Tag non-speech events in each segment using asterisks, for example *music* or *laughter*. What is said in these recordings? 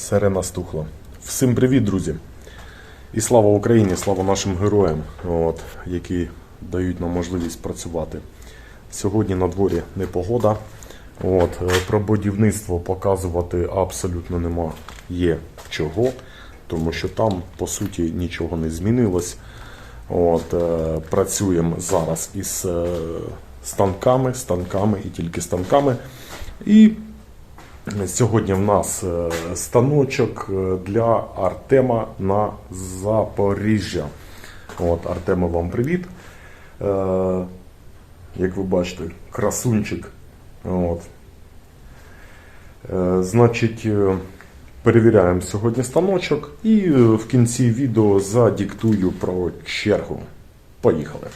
Сирена стухла. Всім привіт, друзі! І слава Україні, слава нашим героям, от, які дають нам можливість працювати. Сьогодні на дворі непогода. От, е, про будівництво показувати абсолютно нема є чого, тому що там по суті нічого не змінилось. От, е, працюємо зараз із е, станками, станками і тільки станками. І Сьогодні в нас е, станочок е, для Артема на Запоріжжя. От, Артема, вам привіт. Е, Як ви бачите, красунчик. От. Значить, перевіряємо сьогодні станочок і в кінці відео задіктую про чергу. Поїхали.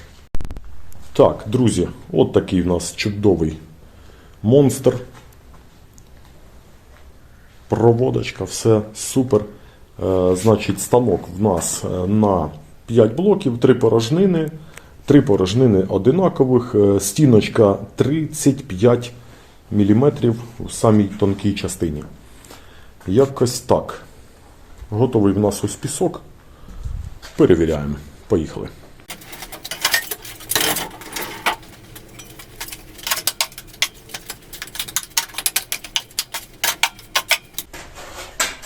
Так, друзі, от такий в нас чудовий монстр проводочка, все супер. Е, значить, станок в нас е, на 5 блоків, 3 порожнини, 3 порожнини одинакових, е, стіночка 35 мм у самій тонкій частині. Якось так. Готовий в нас ось пісок. Перевіряємо. Поїхали.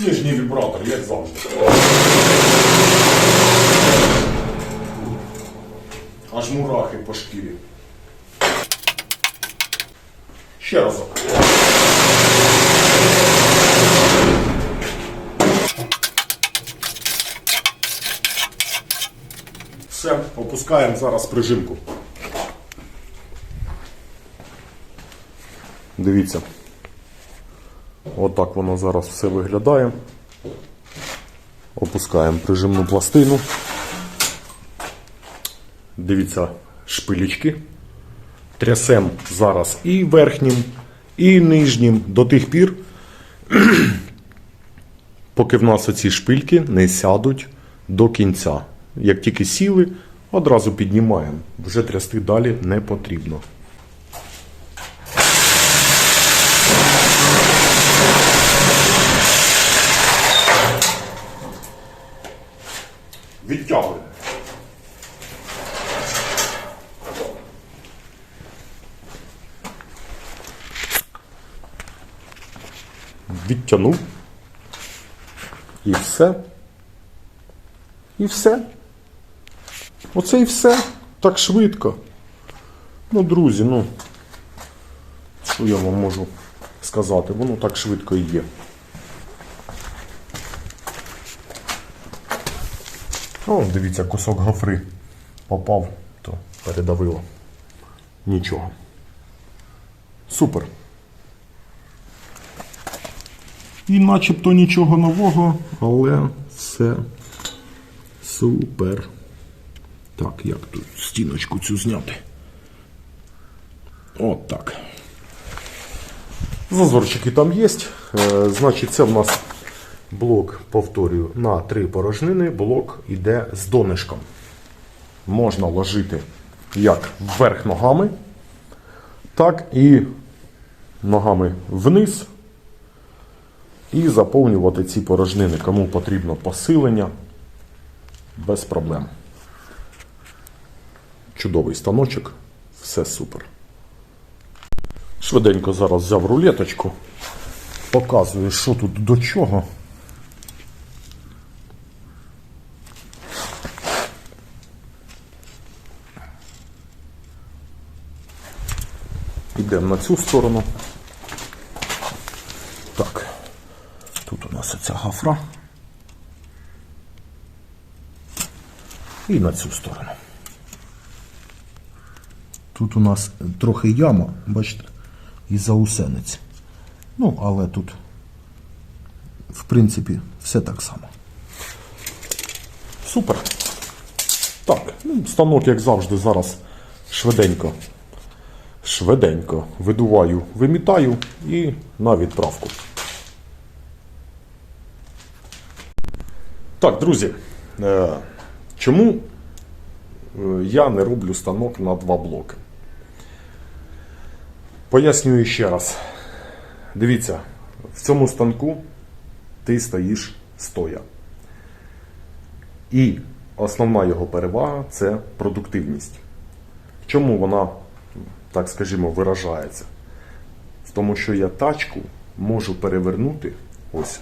Нижній вібратор, як завжди. Аж мурахи по шкірі. Ще разок. Все, опускаємо зараз прижимку. Дивіться. Отак воно зараз все виглядає. Опускаємо прижимну пластину. Дивіться шпилічки. Трясемо зараз і верхнім, і нижнім до тих пір, *clears throat* поки в нас оці шпильки не сядуть до кінця. Як тільки сіли, одразу піднімаємо. Вже трясти далі не потрібно. Відтягуємо. Відтягнув. І все. І все. Оце і все. Так швидко. Ну, друзі, ну. Що я вам можу сказати? Воно так швидко і є. О, дивіться, кусок гофри попав, то передавило. Нічого. Супер. І начебто нічого нового, але все супер. Так, як тут стіночку цю зняти? От так. Зазорчики там є. Е, значить, це в нас блок, повторюю, на три порожнини. Блок йде з донишком. Можна ложити як вверх ногами, так і ногами вниз. І заповнювати ці порожнини. Кому потрібно посилення, без проблем. Чудовий станочок, все супер. Швиденько зараз взяв рулеточку, показую, що тут до чого. Йдемо на цю сторону. Так, тут у нас оця гафра. І на цю сторону. Тут у нас трохи яма, бачите, і заусенець. Ну, але тут, в принципі, все так само. Супер. Так, ну, станок, як завжди, зараз швиденько. Швиденько видуваю, вимітаю і на відправку. Так, друзі, е, чому е, я не роблю станок на два блоки? Пояснюю ще раз. Дивіться, в цьому станку ти стоїш стоя. І основна його перевага це продуктивність. В чому вона, так скажімо, виражається? В тому, що я тачку можу перевернути ось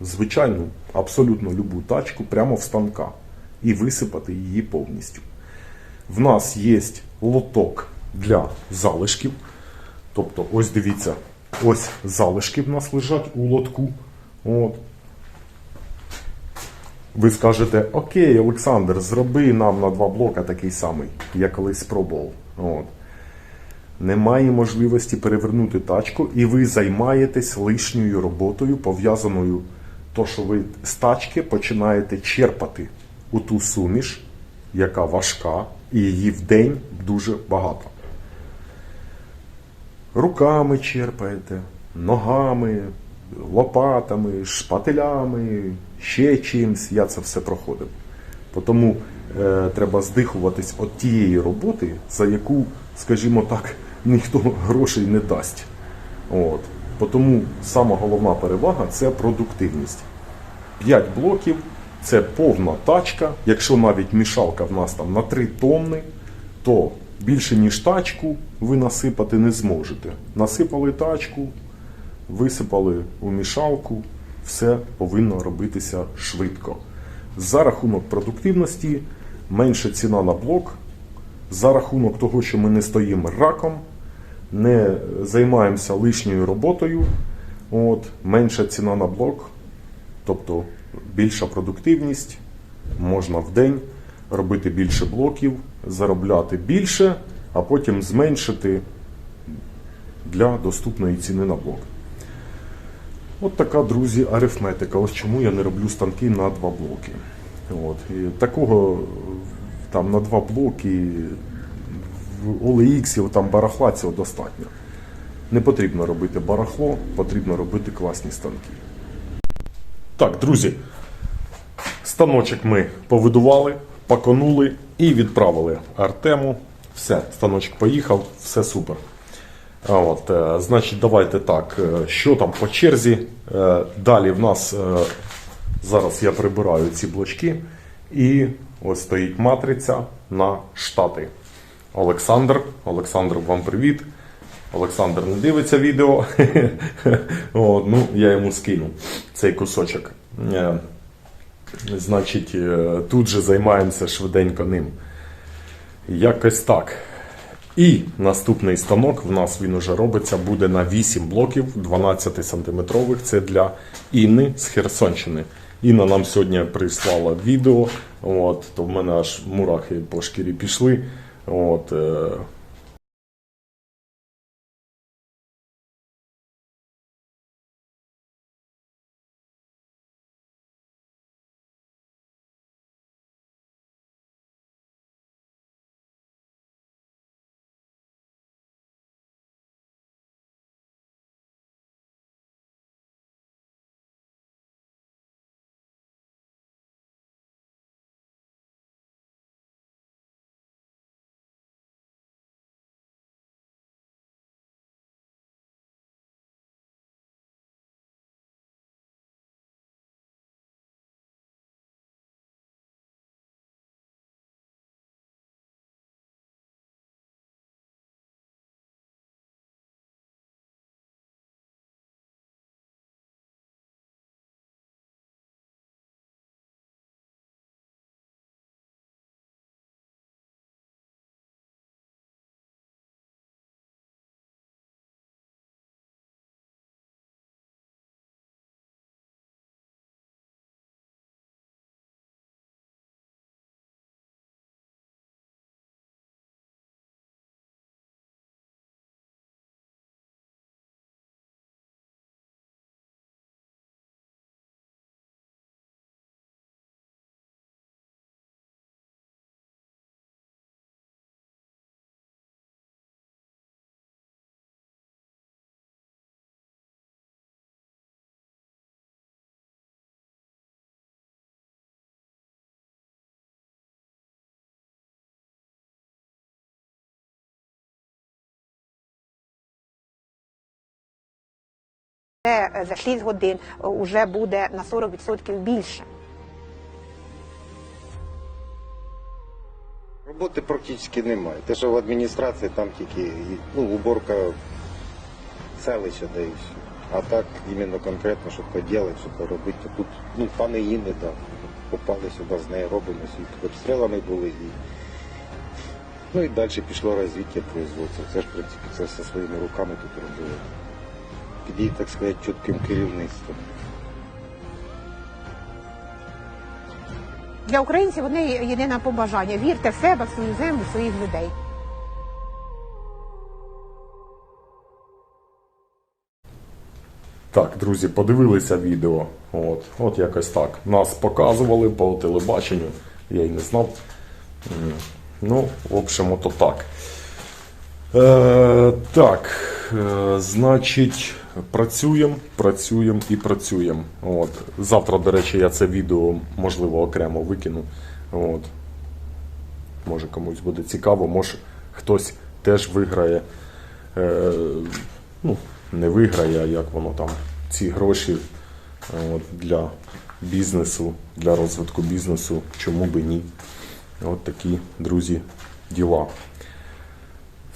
звичайну, абсолютно любу тачку прямо в станка і висипати її повністю. В нас є лоток для залишків. Тобто, ось дивіться, ось залишки в нас лежать у лотку. От. Ви скажете, окей, Олександр, зроби нам на два блока такий самий, я колись спробував. От. Немає можливості перевернути тачку, і ви займаєтесь лишньою роботою, пов'язаною то, що ви з тачки починаєте черпати у ту суміш, яка важка, і її в день дуже багато. Руками черпаєте, ногами, лопатами, шпателями, ще чимсь. Я це все проходив. Тому е, треба здихуватись від тієї роботи, за яку, скажімо так, ніхто грошей не дасть. От. Тому сама головна перевага це продуктивність. 5 блоків це повна тачка. Якщо навіть мішалка в нас там на 3 тонни, то більше ніж тачку ви насипати не зможете. Насипали тачку, висипали у мішалку, все повинно робитися швидко. За рахунок продуктивності менша ціна на блок, за рахунок того, що ми не стоїмо раком, не займаємося лишньою роботою, от, менша ціна на блок, тобто більша продуктивність, можна в день робити більше блоків, заробляти більше, а потім зменшити для доступної ціни на блок. От така, друзі, арифметика. Ось чому я не роблю станки на два блоки. От. І такого там на два блоки OLX там барахла цього достатньо. Не потрібно робити барахло, потрібно робити класні станки. Так, друзі, станочок ми повидували, паконули і відправили Артему. Все, станочок поїхав, все супер. От, е, значить, давайте так. е, Що там по черзі? Е, Далі в нас зараз я прибираю ці блочки, і ось стоїть матриця на штати. Олександр, Олександр, вам привіт. Олександр не дивиться відео. *laughs* От, ну, я йому скину цей кусочок. Е, Значить, е, тут же займаємося швиденько ним. Якось так. І наступний станок в нас він уже робиться, буде на 8 блоків 12 сантиметрових. Це для Інни з Херсонщини. Інна нам сьогодні прислала відео. От, то в мене аж мурахи по шкірі пішли. От, е, Е, За 6 годин вже буде на 40% більше. Роботи практично немає. Те, що в адміністрації там тільки ну, уборка селища да. А так іменно конкретно, щоб поділати, щоб поробити. То Тут ну, пани Інни, да, попали сюди, з нею робимо, обстрілами були. І... Ну і далі пішло розвиття производства. Це ж, в принципі, це все своїми руками тут робили. Під її, так сказати, чітким керівництвом. Для українців одне єдине побажання: вірте в себе, в свою землю, в своїх людей. Так, друзі, подивилися відео. От, от якось так. Нас показували по телебаченню. Я й не знав. Ну, в общем, ото так. Е, так, е, значить, працюємо, працюємо і працюємо. От. Завтра, до речі, я це відео, можливо, окремо викину. От. Може комусь буде цікаво, може хтось теж виграє. Е, ну, не виграє, як воно там, ці гроші от, для бізнесу, для розвитку бізнесу, чому би ні. От такі, друзі, діла.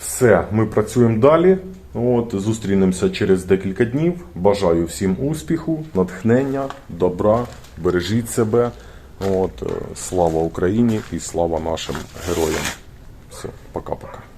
Все, ми працюємо далі. От, зустрінемося через декілька днів. Бажаю всім успіху, натхнення, добра, бережіть себе. От, е, слава Україні і слава нашим героям. Все, пока-пока.